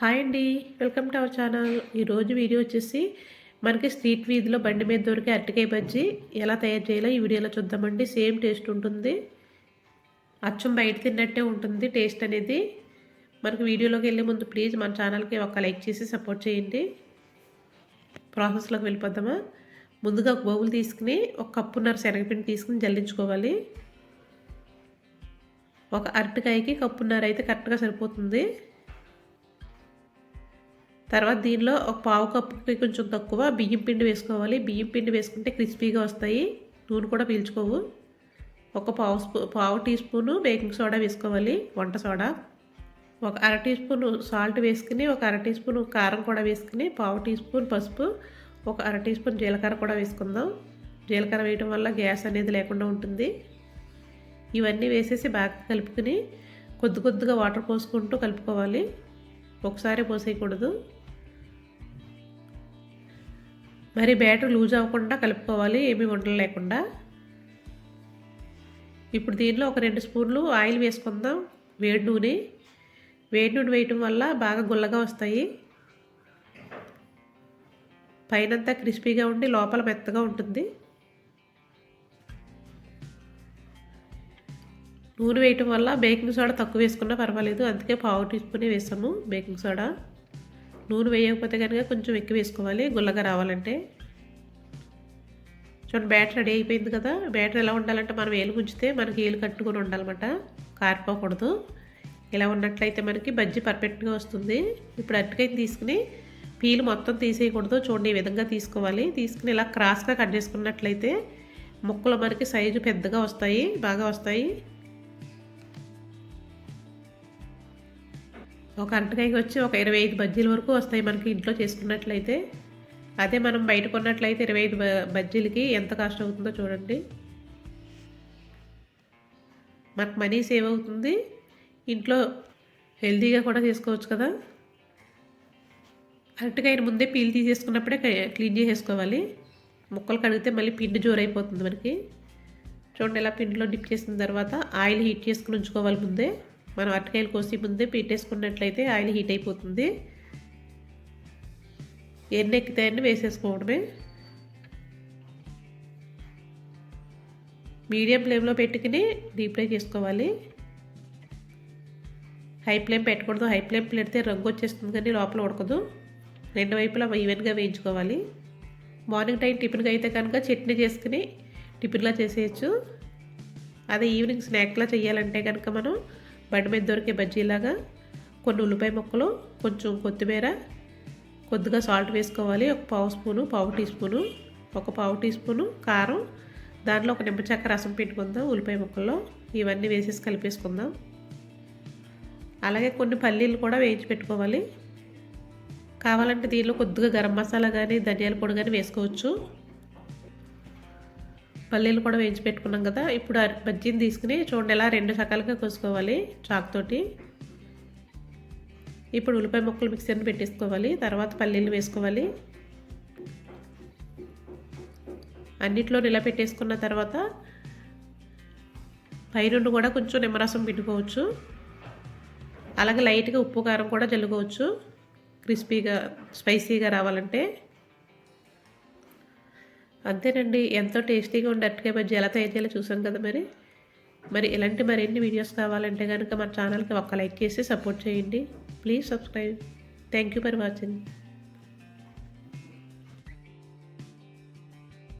Hi అండి welcome to our channel. ఈరోజు video వచ్చేసి మనకి స్ట్రీట్ వీధిలో బండి మీద దొరికే అరటికాయ బజ్జీ ఎలా తయారు చేయాలో ఈ వీడియోలో చూద్దామండి. సేమ్ టేస్ట్ ఉంటుంది. అచ్చం బయట తిన్నట్టే ఉంటుంది టేస్ట్ అనేది. మనకు వీడియోలోకి వెళ్ళే ముందు ప్లీజ్ మన ఛానల్కి ఒక లైక్ చేసి సపోర్ట్ చేయండి. ప్రాసెస్లోకి వెళ్ళిపోద్దామా ముందుగా ఒక బౌల్ తీసుకుని ఒక కప్పున్నర శనగపిండి తీసుకుని జల్లించుకోవాలి. ఒక అరటికాయకి కప్పున్నర అయితే కరెక్ట్గా సరిపోతుంది. తర్వాత దీనిలో ఒక పావు కప్పుకి కొంచెం తక్కువ బియ్యం పిండి వేసుకోవాలి. బియ్యం పిండి వేసుకుంటే క్రిస్పీగా వస్తాయి. నూనె కూడా పీల్చుకోవు. ఒక పావు స్పూ పావు టీ స్పూను బేకింగ్ సోడా వేసుకోవాలి. వంట సోడా. ఒక అర టీ స్పూన్ సాల్ట్ వేసుకుని ఒక అర టీ స్పూన్ కారం కూడా వేసుకుని పావు టీ స్పూన్ పసుపు ఒక అర టీ స్పూన్ జీలకర్ర కూడా వేసుకుందాం. జీలకర్ర వేయడం వల్ల గ్యాస్ అనేది లేకుండా ఉంటుంది. ఇవన్నీ వేసేసి బాగా కలుపుకుని కొద్ది కొద్దిగా వాటర్ పోసుకుంటూ కలుపుకోవాలి. ఒకసారి పోసేయకూడదు. మరి బ్యాటర్ లూజ్ అవ్వకుండా కలుపుకోవాలి ఏమీ వండలు లేకుండా. ఇప్పుడు దీనిలో ఒక రెండు స్పూన్లు ఆయిల్ వేసుకుందాం. వేడి నూనె. వేడి నూనె వేయటం వల్ల బాగా గుల్లగా వస్తాయి. పైనంతా క్రిస్పీగా ఉండి లోపల మెత్తగా ఉంటుంది. నూనె వేయటం వల్ల బేకింగ్ సోడా తక్కువ వేసుకున్నా పర్వాలేదు అందుకే పావు టీ స్పూనే వేసాము బేకింగ్ సోడా. నూనె వేయకపోతే కనుక కొంచెం ఎక్కువ వేసుకోవాలి. గుల్లగా రావాలంటే. చూడండి బ్యాటర్ రెడీ అయిపోయింది కదా. బ్యాటర్ ఎలా ఉండాలంటే మనం ఏలు గుంచితే మనకి ఏలు కట్టుకొని ఉండాలన్నమాట. కారిపోకూడదు ఇలా ఉన్నట్లయితే మనకి బజ్జీ పర్ఫెక్ట్గా వస్తుంది. ఇప్పుడు అరటికాయని తీసుకుని పీలు మొత్తం తీసేయకూడదు. చూడండి ఈ విధంగా తీసుకోవాలి. తీసుకుని ఇలా క్రాస్గా కట్ చేసుకున్నట్లయితే ముక్కలు మనకి సైజు పెద్దగా వస్తాయి బాగా వస్తాయి. ఒక అంటకాయకి వచ్చి ఒక ఇరవై ఐదు బజ్జీల వరకు వస్తాయి మనకి ఇంట్లో చేసుకున్నట్లయితే. అదే మనం బయట కొన్నట్లయితే ఇరవై ఐదు బజ్జీలకి ఎంత కాస్ట్ అవుతుందో చూడండి. మనకు మనీ సేవ్ అవుతుంది. ఇంట్లో హెల్తీగా కూడా చేసుకోవచ్చు కదా. అరటికాయని ముందే పీల్ తీసేసుకున్నప్పుడే క్లీన్ చేసేసుకోవాలి. ముక్కలు కడిగితే మళ్ళీ పిండి జోరైపోతుంది మనకి. చూడండి ఇలా పిండిలో డిప్ చేసిన తర్వాత ఆయిల్ హీట్ చేసుకుని ఉంచుకోవాలి ముందే. మనం అరటికాయలు కోసి ముందే పెట్టేసుకున్నట్లయితే ఆయిల్ హీట్ అయిపోతుంది. ఎన్ని ఎక్కుతాయని వేసేసుకోవడమే. మీడియం ఫ్లేమ్లో పెట్టుకుని డీప్ ఫ్రై చేసుకోవాలి. హై ఫ్లేమ్ పెట్టకూడదు. హై ఫ్లేమ్ పెడితే రంగు వచ్చేస్తుంది కానీ లోపల ఉడకదు. రెండు వైపులా ఈవెన్గా వేయించుకోవాలి. మార్నింగ్ టైం టిఫిన్గా అయితే కనుక చట్నీ చేసుకుని టిఫిన్లా చేసేయచ్చు. అదే ఈవినింగ్ స్నాక్లా చేయాలంటే కనుక మనం బండి మీద దొరికే బజ్జీలాగా కొన్ని ఉల్లిపాయ ముక్కలు కొంచెం కొత్తిమీర కొద్దిగా సాల్ట్ వేసుకోవాలి. ఒక పావు స్పూను పావు టీ స్పూను ఒక పావు టీ స్పూను కారం. దాంట్లో ఒక నిమ్మ చెక్క రసం పెట్టుకుందాం ఉల్లిపాయ ముక్కల్లో. ఇవన్నీ వేసేసి కలిపేసుకుందాం. అలాగే కొన్ని పల్లీలు కూడా వేయించి పెట్టుకోవాలి. కావాలంటే దీనిలో కొద్దిగా గరం మసాలా కానీ ధనియాల పొడి కానీ వేసుకోవచ్చు. పల్లీలు కూడా వేయించి పెట్టుకున్నాం కదా. ఇప్పుడు బజ్జీని తీసుకుని చూడండి ఎలా రెండు సకాలుగా కోసుకోవాలి చాక్తోటి ఇప్పుడు ఉల్లిపాయ ముక్కలు మిక్సీని పెట్టేసుకోవాలి. తర్వాత పల్లీలు వేసుకోవాలి. అన్నిట్లో నిల పెట్టేసుకున్న తర్వాత పైనుండి కూడా కొంచెం నిమ్మరసం పిండుకోవచ్చు. అలాగే లైట్గా ఉప్పు కారం కూడా జల్లుకోవచ్చు. క్రిస్పీగా స్పైసీగా రావాలంటే. అంతేనండి ఎంతో టేస్టీగా ఉండే అరటికాయ బజ్జీ ఎలా తయారు చేయాలో చూసాం కదా మరి. మరి ఇలాంటి మరిన్ని వీడియోస్ కావాలంటే కనుక మన ఛానల్కి ఒక లైక్ చేసి సపోర్ట్ చేయండి. Please subscribe. Thank you for watching.